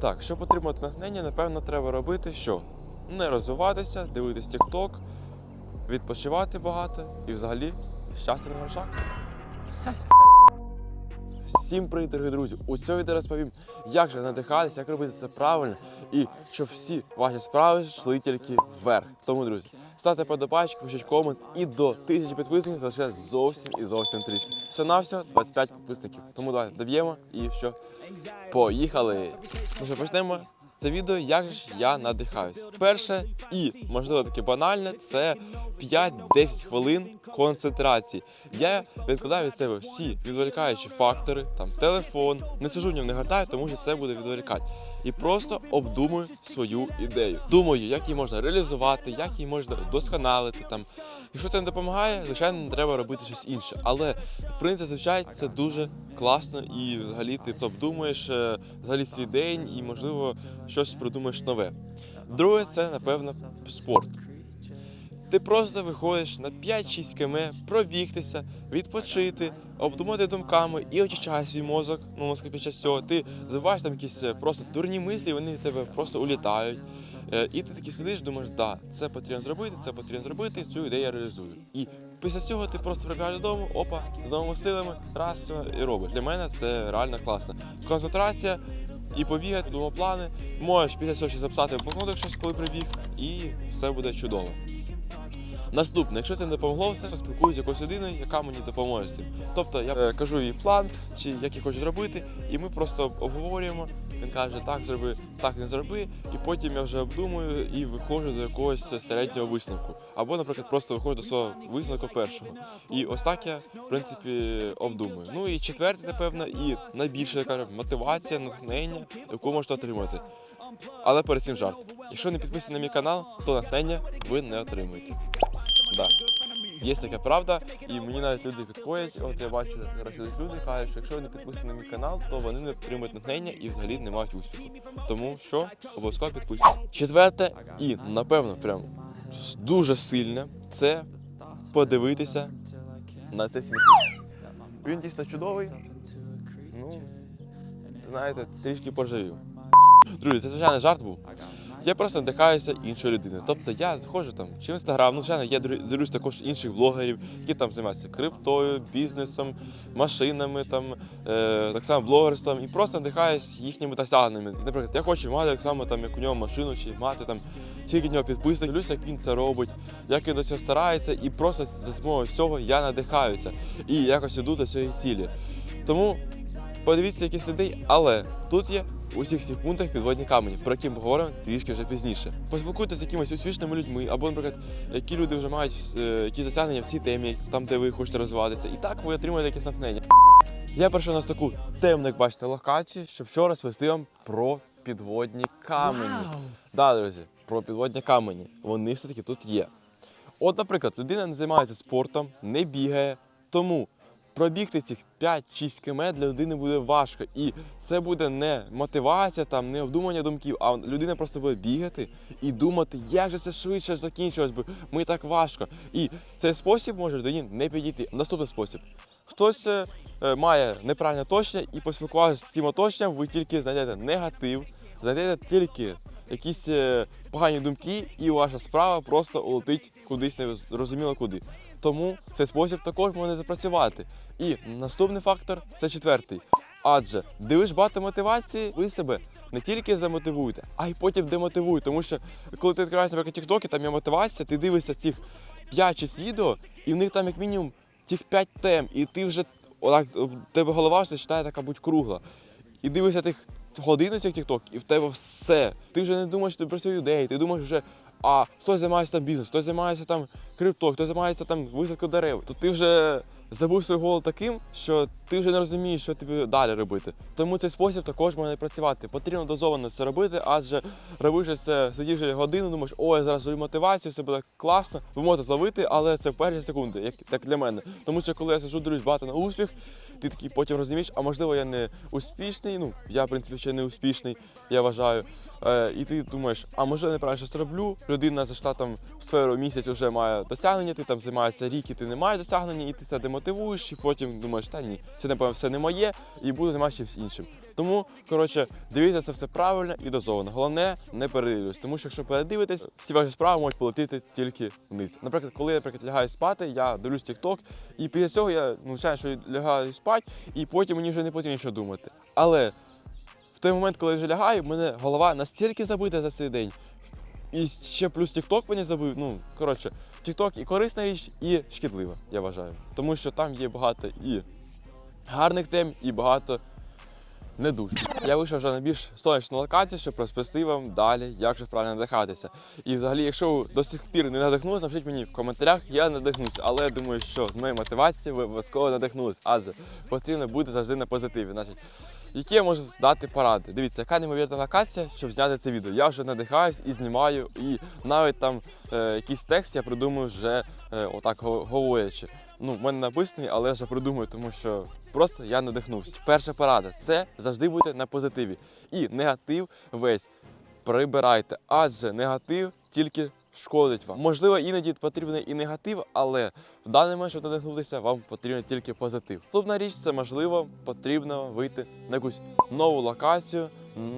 Так, щоб отримати натхнення, напевно, треба робити що? Не розвиватися, дивитись TikTok, відпочивати багато і взагалі щастя на грошах. Всім привіт, дорогі друзі! У цьому відео розповім, як же надихатися, як робити це правильно, і щоб всі ваші справи йшли тільки вверх. Тому, друзі, ставте подобачки, пишіть комент і до тисячі підписників залишається зовсім і зовсім трішки. Все на все 25 підписників. Тому давайте доб'ємо і що? Поїхали! Ну що, почнемо це відео, як ж я надихаюсь. Перше і можливо таке банальне це 5-10 хвилин концентрації. Я відкладаю від себе всі відволікаючі фактори, там телефон, не сижу в ньому, не гортаю, тому що це буде відволікати. І просто обдумую свою ідею. Думаю, як її можна реалізувати, як її можна вдосконалити. Там. Якщо це не допомагає, звичайно, треба робити щось інше. Але в принципі, зазвичай це дуже класно і взагалі ти обдумуєш думаєш взагалі свій день і, можливо, щось придумаєш нове. Друге, це напевно спорт. Ти просто виходиш на 5-6 км, пробігтися, відпочити, обдумати думками і очищаєш свій мозок. Ну, мозок під час цього. Ти забуваєш там якісь е, просто дурні мислі, вони тебе просто улітають. Е, І ти такий сидиш, думаєш, да, це потрібно зробити, це потрібно зробити, цю ідею я реалізую. І після цього ти просто прибігаєш додому, опа, з новими силами, раз і робиш. Для мене це реально класно. Концентрація і побігати, плани. Можеш після цього ще записати блокнотик щось, коли прибіг, і все буде чудово. Наступне, якщо це не допомогло, все спілкуюся з якоюсь людиною, яка мені допоможе. Тобто я е, кажу їй план, чи як я хочу зробити, і ми просто обговорюємо. Він каже, так зроби, так не зроби, і потім я вже обдумую і виходжу до якогось середнього висновку. Або, наприклад, просто виходжу до свого висновку першого. І ось так я, в принципі, обдумую. Ну і четверте, напевно, і найбільше я кажу, мотивація, натхнення, яку можете отримати. Але перед цим жарт. Якщо не підписані на мій канал, то натхнення ви не отримуєте. Да. Є така правда, і мені навіть люди підходять. От я бачу, коротше, люди кажуть, що якщо вони підписані на мій канал, то вони не отримують натхнення і взагалі не мають успіху. Тому що обов'язково підписуйтесь. Четверте, і напевно, прям дуже сильне, це подивитися на цей смітник. Він дійсно чудовий. Ну, знаєте, трішки поживів. Друзі, це звичайно жарт був. Я просто надихаюся іншою людиною. Тобто я заходжу там чи в інстаграм, ну звичайно, я дивлюсь також інших блогерів, які там займаються криптою, бізнесом, машинами, там е, так само блогерством, і просто надихаюсь їхніми досягненнями. Наприклад, я хочу мати так само, там, як у нього машину, чи мати там скільки в нього підписок, дивлюсь, як він це робить, як він до цього старається, і просто за допомогою цього я надихаюся і якось іду до цієї цілі. Тому подивіться якісь людей, але тут є у всіх цих пунктах підводні камені, про які ми поговоримо трішки вже пізніше. Поспілкуйтесь з якимись успішними людьми, або, наприклад, які люди вже мають е, якісь досягнення в цій темі, там, де ви хочете розвиватися. І так ви отримаєте якесь натхнення. Я прийшов на таку темну, як бачите, локацію, щоб що розповісти вам про підводні камені. Да, друзі, про підводні камені. Вони все-таки тут є. От, наприклад, людина не займається спортом, не бігає, тому пробігти цих 5-6 км для людини буде важко. І це буде не мотивація, там, не обдумання думків, а людина просто буде бігати і думати, як же це швидше закінчилось би, мені так важко. І цей спосіб може людині не підійти. Наступний спосіб. Хтось е, е, має неправильне оточення і поспілкувався з цим оточенням, ви тільки знайдете негатив, знайдете тільки якісь е, погані думки, і ваша справа просто улетить кудись не зрозуміло куди. Тому цей спосіб також може запрацювати. І наступний фактор це четвертий. Адже дивиш багато мотивації, ви себе не тільки замотивуєте, а й потім демотивуєте. Тому що коли ти відкриваєш, наприклад, тіктоки, там є мотивація, ти дивишся цих 5-6 відео, і в них там як мінімум цих 5 тем, і ти вже отак, тебе голова вже починає така бути кругла. І дивишся тих годину цих тікток, і в тебе все. Ти вже не думаєш про свою людей, ти думаєш вже, а хтось займається там бізнесом, хтось займається там крипто, хтось займається там висадкою дерев. То ти вже забув свою голову таким, що ти вже не розумієш, що тобі далі робити. Тому цей спосіб також може працювати. Потрібно дозовано це робити, адже робивши це, сидівши годину, думаєш, о, я зараз зловлю мотивацію, все буде класно. Ви можете зловити, але це в перші секунди, як так для мене. Тому що коли я сиджу, дивлюсь багато на успіх, ти такий потім розумієш, а можливо я не успішний. Ну я в принципі ще не успішний, я вважаю. Е, і ти думаєш, а може я неправильно щось роблю? Людина зайшла там в сферу місяць, вже має досягнення, ти там займаєшся рік, і ти не маєш досягнення, і ти це демотивуєш, і потім думаєш, та ні, це напевно все не моє, і буду займатися чимось іншим. Тому, коротше, дивіться все правильно і дозовано. Головне, не передивлюсь, тому що якщо передивитесь, всі ваші справи можуть полетіти тільки вниз. Наприклад, коли я наприклад, лягаю спати, я дивлюсь TikTok, і після цього я ну, звичайно, що лягаю спати, і потім мені вже не потрібно що думати. Але в той момент, коли я вже лягаю, в мене голова настільки забита за цей день. І ще плюс TikTok мені забив. Ну, коротше, TikTok і корисна річ, і шкідлива, я вважаю. Тому що там є багато і гарних тем, і багато не дуже. Я вийшов вже на більш сонячну локацію, щоб розповісти вам далі, як же правильно надихатися. І взагалі, якщо ви до сих пір не надихнулися, напишіть мені в коментарях, я надихнуся. Але я думаю, що з моєю мотивацією ви обов'язково надихнулись, адже потрібно бути завжди на позитиві. Значить, які я можу дати поради? Дивіться, яка неймовірна локація, щоб зняти це відео. Я вже надихаюсь і знімаю, і навіть там е, якийсь текст я придумаю вже е, отак говорячи. Ну, в мене написаний, але я вже придумаю, тому що просто я надихнувся. Перша порада це завжди бути на позитиві. І негатив весь прибирайте, адже негатив тільки шкодить вам. Можливо, іноді потрібен і негатив, але в даний момент, щоб надихнутися, вам потрібен тільки позитив. Наступна річ це можливо потрібно вийти на якусь нову локацію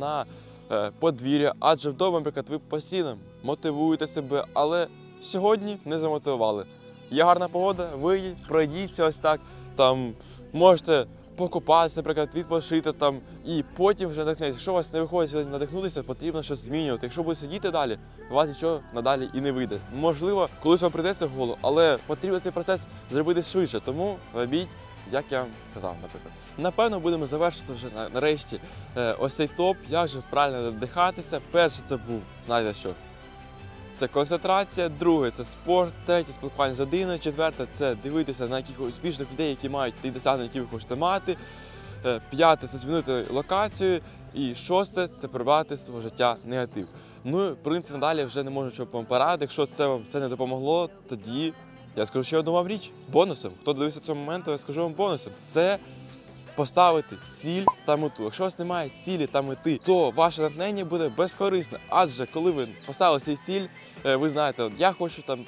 на е, подвір'я, адже вдома, наприклад, ви постійно мотивуєте себе, але сьогодні не замотивували. Є гарна погода, вийдіть, пройдіться ось так. Там можете покупатися, наприклад, відпочити там, і потім вже надихнеться. Якщо у вас не виходить надихнутися, потрібно щось змінювати. Якщо будете сидіти далі, у вас нічого надалі і не вийде. Можливо, колись вам прийдеться в голову, але потрібно цей процес зробити швидше. Тому робіть, як я вам сказав, наприклад. Напевно, будемо завершити вже на- нарешті е, ось цей топ, як же правильно надихатися. Перше це був, знаєте що? Це концентрація, друге це спорт, третє спілкування з родиною, четверте це дивитися на якихось успішних людей, які мають ті досягнення, які ви хочете мати. Е, П'яте це змінити локацію. І шосте це прибрати свого життя негатив. Ну, в принципі, надалі вже не можу чого вам порадити. Якщо це вам все не допомогло, тоді я скажу ще одну вам річ бонусом. Хто дивився цього моменту, я скажу вам бонусом. Це поставити ціль та мету. Якщо у вас немає цілі та мети, то ваше натхнення буде безкорисне. Адже коли ви поставили свій ціль, е, ви знаєте, я хочу там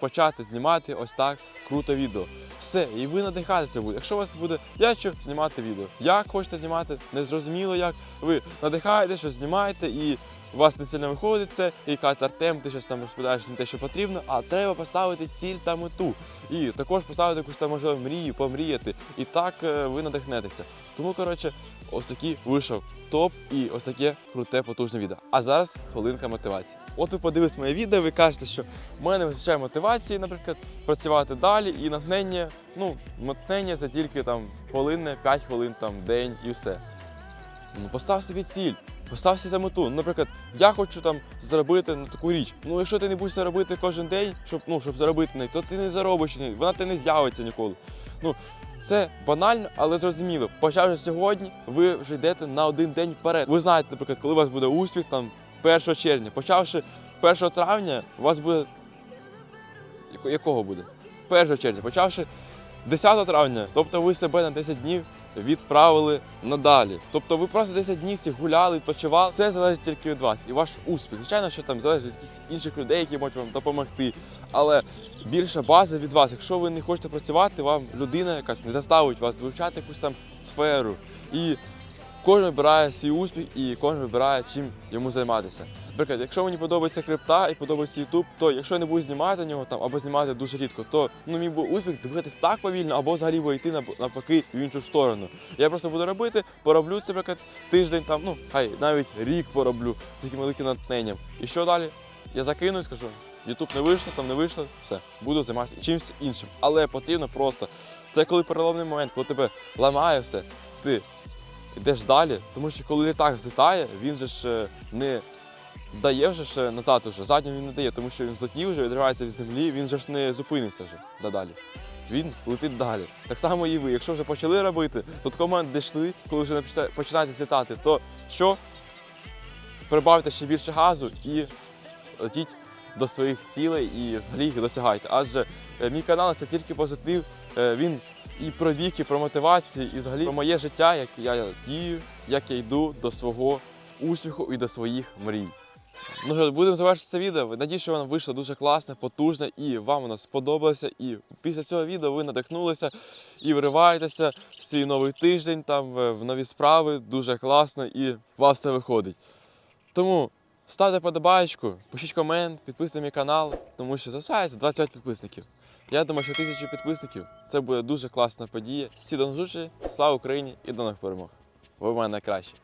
почати знімати ось так круто відео. Все, і ви надихатися будете. Якщо у вас буде, я хочу знімати відео. Як хочете знімати, незрозуміло як. Ви надихаєте, що знімаєте, і у вас не сильно виходить це, і кажете, Артем, ти щось там розповідаєш не те, що потрібно, а треба поставити ціль та мету. І також поставити якусь там можливо мрію, помріяти. І так е, ви надихнетеся. Тому, коротше, ось такий вийшов топ і ось таке круте, потужне відео. А зараз хвилинка мотивації. От ви подивились моє відео, ви кажете, що в мене вистачає мотивації, наприклад, працювати далі, і натхнення, ну, натхнення це тільки там хвилинне, 5 хвилин, там, день і все. Ну, постав собі ціль, постав собі за мету. Ну, Наприклад, я хочу там заробити на таку річ. Ну, якщо ти не будеш це робити кожен день, щоб, ну, щоб заробити неї, то ти не заробиш неї, вона тебе не з'явиться ніколи. Ну, це банально, але зрозуміло. Почавши сьогодні, ви вже йдете на один день вперед. Ви знаєте, наприклад, коли у вас буде успіх, там 1 червня. Почавши 1 травня, у вас буде. Якого буде? 1 червня. Почавши 10 травня, тобто ви себе на 10 днів відправили надалі. Тобто ви просто 10 днів всі гуляли, відпочивали. Все залежить тільки від вас і ваш успіх. Звичайно, що там залежить від інших людей, які можуть вам допомогти. Але більша база від вас. Якщо ви не хочете працювати, вам людина якась не заставить вас вивчати якусь там сферу. І кожен вибирає свій успіх і кожен вибирає, чим йому займатися. Наприклад, якщо мені подобається крипта і подобається YouTube, то якщо я не буду знімати нього там або знімати дуже рідко, то ну мій буде успіх дивитись так повільно, або взагалі буде йти навпаки в іншу сторону. Я просто буду робити, пороблю це, наприклад, тиждень там, ну хай навіть рік пороблю з таким великим натхненням. І що далі? Я закину і скажу, YouTube не вийшло, там не вийшло, все, буду займатися чимось іншим. Але потрібно просто. Це коли переломний момент, коли тебе ламає все, ти йдеш далі, тому що коли літак злітає, він же ж е, не дає вже ж е, назад уже, задню він не дає, тому що він злетів вже, відривається від землі, він же ж не зупиниться вже додалі. Він летить далі. Так само і ви. Якщо вже почали робити, то такий момент дійшли, коли вже почина- починаєте злітати, то що? Прибавте ще більше газу і летіть до своїх цілей і взагалі їх досягайте. Адже е, мій канал це тільки позитив. Е, Він і про вік, і про мотивацію, і взагалі про моє життя, як я дію, як я йду до свого успіху і до своїх мрій. Ну що, будемо завершити це відео. Надіюсь, що воно вийшло дуже класне, потужне і вам воно сподобалося. І після цього відео ви надихнулися і вриваєтеся в свій новий тиждень, там в нові справи, дуже класно і у вас все виходить. Тому ставте подобаєчку, пишіть комент, підписуйте мій канал, тому що залишається 25 підписників. Я думаю, що тисячу підписників це буде дуже класна подія. Всі до зустрічі, слава Україні і до нових перемог. Ви в мене найкращі.